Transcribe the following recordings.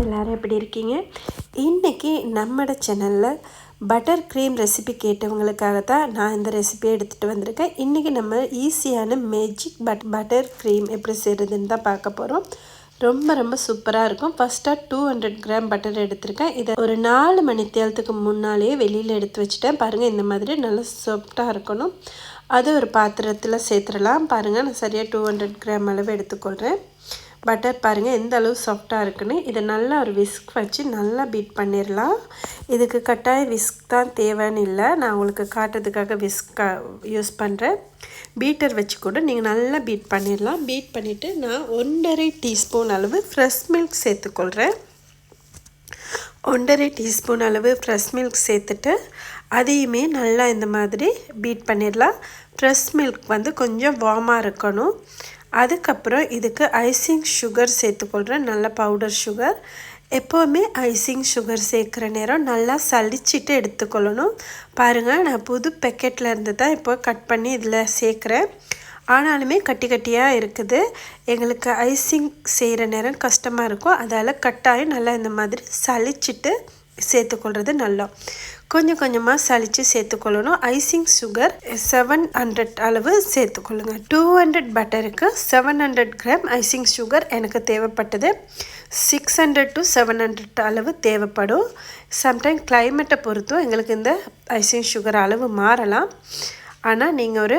எல்லோரும் எப்படி இருக்கீங்க? இன்றைக்கி நம்மளோட சேனலில் பட்டர் க்ரீம் ரெசிபி கேட்டவங்களுக்காக தான் நான் இந்த ரெசிபியை எடுத்துகிட்டு வந்திருக்கேன். இன்றைக்கி நம்ம ஈஸியான மேஜிக் பட் பட்டர் க்ரீம் எப்படி செய்கிறதுன்னு தான் பார்க்க போகிறோம் ரொம்ப ரொம்ப சூப்பராக இருக்கும். ஃபஸ்ட்டாக டூ ஹண்ட்ரட் கிராம் பட்டர் எடுத்திருக்கேன். இதை ஒரு நாலு மணி தேலத்துக்கு முன்னாலேயே வெளியில் எடுத்து வச்சுட்டேன். பாருங்கள் இந்த மாதிரி நல்லா சாஃப்டாக இருக்கணும். அது ஒரு பாத்திரத்தில் சேர்த்துடலாம். பாருங்கள் நான் சரியாக டூ ஹண்ட்ரட் கிராம் அளவு எடுத்துக்கொள்கிறேன் பட்டர் பாருங்கள் எந்த அளவு சாஃப்டாக இருக்குன்னு. இதை நல்லா ஒரு விஸ்க் வச்சு நல்லா பீட் பண்ணிடலாம் இதுக்கு கட்டாய விஸ்க் தான் தேவைன்னு இல்லை. நான் உங்களுக்கு காட்டுறதுக்காக விஸ்க் யூஸ் பண்ணுறேன் பீட்டர் வச்சு கூட நீங்கள் நல்லா பீட் பண்ணிடலாம் பீட் பண்ணிவிட்டு நான் ஒன்றரை டீஸ்பூன் அளவு ஃப்ரெஷ் மில்க் சேர்த்துக்கொள்கிறேன் ஒன்றரை டீஸ்பூன் அளவு ஃப்ரெஷ் மில்க் சேர்த்துட்டு அதையுமே நல்லா இந்த மாதிரி பீட் பண்ணிடலாம் ஃப்ரெஷ் மில்க் வந்து கொஞ்சம் வார்மாக இருக்கணும். அதுக்கப்புறம் இதுக்கு ஐசிங் சுகர் சேர்த்துக்கொள்கிறேன் நல்ல பவுடர் சுகர் எப்போவுமே ஐசிங் சுகர் சேர்க்குற நேரம் நல்லா சளிச்சிட்டு எடுத்துக்கொள்ளணும். பாருங்கள் நான் புது பேக்கெட்டில் இருந்து தான் இப்போ கட் பண்ணி இதில் சேர்க்குறேன். ஆனாலுமே கட்டி கட்டியாக இருக்குது. எங்களுக்கு ஐசிங் செய்கிற நேரம் கஷ்டமாக இருக்கும் அதால் கட்டாயம் நல்லா இந்த மாதிரி சளிச்சிட்டு சேர்த்துக்கொள்வது நல்லா. கொஞ்சம் கொஞ்சமாக சளிச்சு சேர்த்துக்கொள்ளணும். ஐசிங் சுகர் செவன் ஹண்ட்ரட் அளவு சேர்த்துக்கொள்ளுங்க. Two hundred பட்டருக்கு seven hundred gram icing sugar எனக்கு தேவைப்பட்டது. Six hundred to seven hundred அளவு தேவைப்படும். சம்டைம் கிளைமேட்டை பொறுத்தும் எங்களுக்கு இந்த ஐசிங் சுகர் அளவு மாறலாம். ஆனால் நீங்கள் ஒரு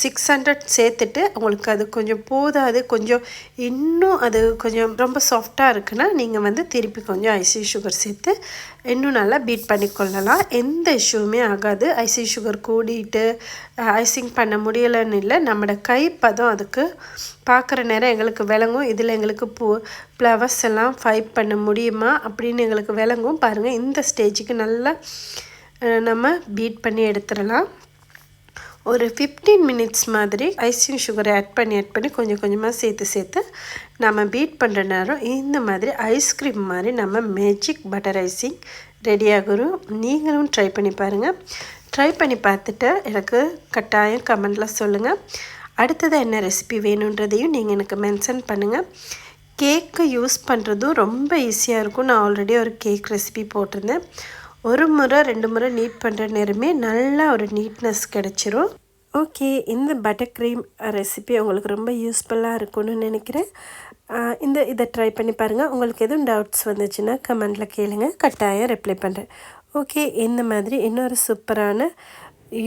சிக்ஸ் ஹண்ட்ரட் சேர்த்துட்டு உங்களுக்கு அது கொஞ்சம் போதாது கொஞ்சம் இன்னும் அது கொஞ்சம் ரொம்ப சாஃப்டாக இருக்குன்னா நீங்கள் வந்து திருப்பி கொஞ்சம் ஐசி சுகர் சேர்த்து இன்னும் நல்லா பீட் பண்ணிக்கொள்ளலாம். எந்த இஷ்யூவுமே ஆகாது. ஐசி சுகர் கூடிட்டு ஐசிங் பண்ண முடியலைன்னு இல்லை. நம்மளோட கைப்பதம் அதுக்கு பார்க்குற நேரம் எங்களுக்கு விளங்கும். இதில் எங்களுக்கு பூ ஃப்ளவர்ஸ் எல்லாம் ஃபைப் பண்ண முடியுமா அப்படின்னு எங்களுக்கு விளங்கும். பாருங்கள் இந்த ஸ்டேஜுக்கு நல்லா நம்ம பீட் பண்ணி எடுத்துடலாம். ஒரு ஃபிஃப்டீன் மினிட்ஸ் மாதிரி ஐசிங் சுகரை ஆட் பண்ணி ஆட் பண்ணி கொஞ்சம் கொஞ்சமாக சேர்த்து சேர்த்து நம்ம பீட் பண்ணுற நேரம் இந்த மாதிரி ஐஸ்கிரீம் மாதிரி நம்ம மேஜிக் பட்டர் ஐசிங் ரெடி நீங்களும் ட்ரை பண்ணி பாருங்கள் ட்ரை பண்ணி பார்த்துட்டு எனக்கு கட்டாயம் கமெண்டில் சொல்லுங்கள் அடுத்தது என்ன ரெசிபி வேணுன்றதையும் நீங்கள் எனக்கு மென்ஷன் பண்ணுங்கள் கேக்கு யூஸ் பண்ணுறதும் ரொம்ப ஈஸியாக இருக்கும். நான் ஆல்ரெடி ஒரு கேக் ரெசிபி போட்டிருந்தேன். ஒரு முறை ரெண்டு முறை நீட் பண்ணுற நேரமே நல்லா ஒரு நீட்னஸ் கிடச்சிரும். ஓகே இந்த பட்டர் க்ரீம் ரெசிபி உங்களுக்கு ரொம்ப யூஸ்ஃபுல்லாக இருக்கும்னு நினைக்கிறேன். இந்த இதை ட்ரை பண்ணி பாருங்கள் உங்களுக்கு எதுவும் டவுட்ஸ் வந்துச்சுன்னா கமெண்டில் கேளுங்க. கட்டாயம் ரிப்ளை பண்ணுறேன் ஓகே இந்த மாதிரி இன்னொரு சூப்பரான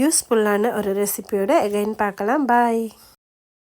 யூஸ்ஃபுல்லான ஒரு ரெசிபியோட எகைன் பார்க்கலாம். பாய்